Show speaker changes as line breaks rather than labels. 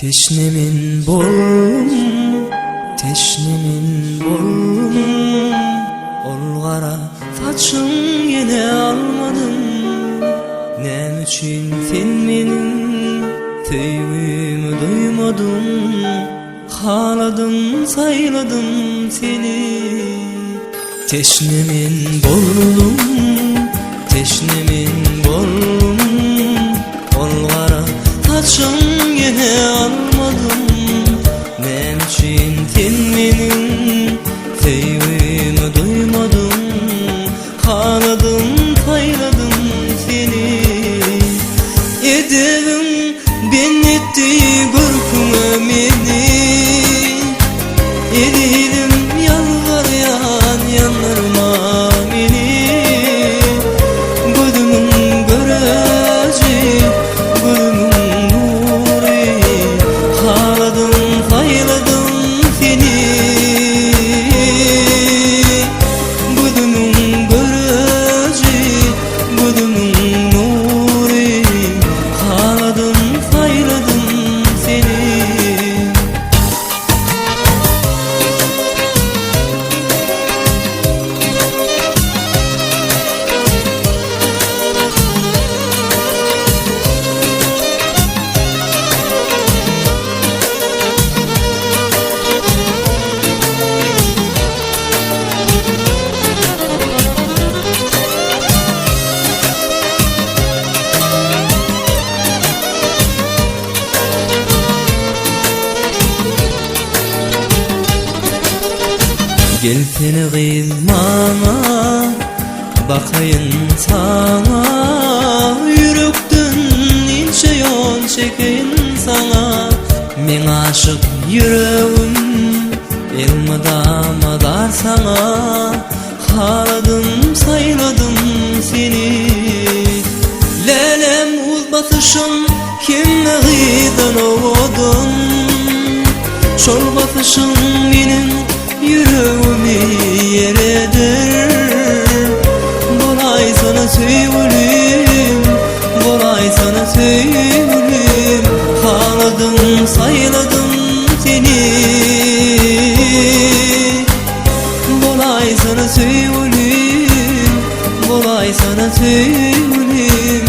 Teşnemin borum, teşnemin borum. Ol kara saçım yine almadım. Ne için sen benim sevgimi duymadın Haladım sayladım seni. Teşnemin borum, Gel seni kıymana Bakayım sana. Yürekten ince yol çekeyim sana. Men aşık yüreğim Elmadama dar sana. Haladım sayladım seni. Lelem uz basışım Kimle gıydan oğudun Şol basışım benim yüreğimi yeredir Kolay sana sevgilim Kolay sana sevgilim. Haladım sayladım seni. Kolay sana sevgilim Kolay sana sevgilim.